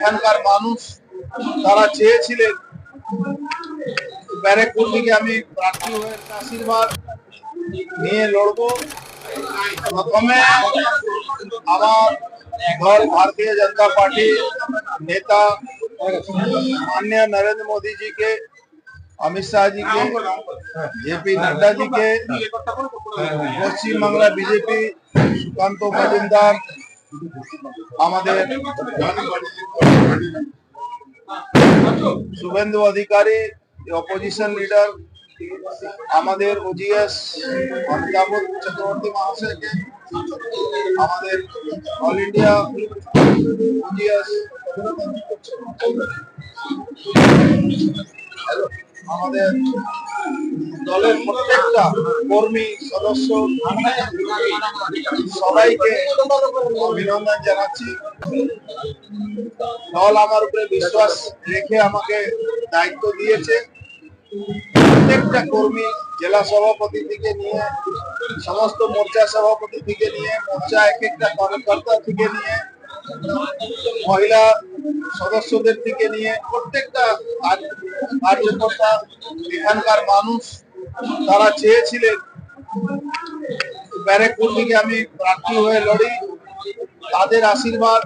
এখানকার মানুষ তারা চেয়েছিলেন ব্যারেকপুর থেকে আমি প্রার্থী হয়ে আশীর্বাদ নিয়ে লড়বো প্রথমে আমার দল भारतीय जनता पार्टी नेता माननीय नरेंद्र मोदी जी के अमित शाह जी के जेपी नड्डा जी के পশ্চিম বাংলা বিজেপি সুকান্ত মজুমদার আমাদের শুভেন্দু অধিকারী অপোজিশন লিডার আমাদের ওজিএস অমিতাভ চক্রবর্তী মহাশয়কে আমাদের অল ইন্ডিয়া ওজিএস আমাদের দলের প্রত্যেকটা কর্মী, সদস্য, সবাইকে অভিনন্দন জানাচ্ছি। দল আমার উপরে বিশ্বাস রেখে আমাকে দায়িত্ব দিয়েছে। প্রত্যেকটা কর্মী, জেলা সভাপতি থেকে নিয়ে, সমস্ত মোর্চা সভাপতি থেকে নিয়ে, মোর্চা এক একটা কর্মকর্তা থেকে নিয়ে, মহিলা সদস্যদের থেকে নিয়ে প্রত্যেকটা কার্য- কার্যকর্তা, এখানকার মানুষ তারা চেয়েছিলেন ব্যারেকপুর থেকে আমি প্রার্থী হয়ে লড়ি। তাদের আশীর্বাদ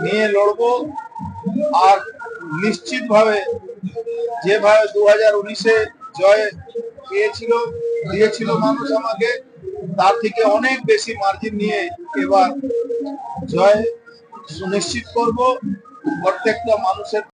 নিয়ে লড়বো আর নিশ্চিতভাবে যেভাবে দু হাজার উনিশে জয় পেয়েছিল, দিয়েছিল মানুষ আমাকে, তার থেকে অনেক বেশি মার্জিন নিয়ে এবার জয় সুনিশ্চিত করব প্রত্যেকটা মানুষের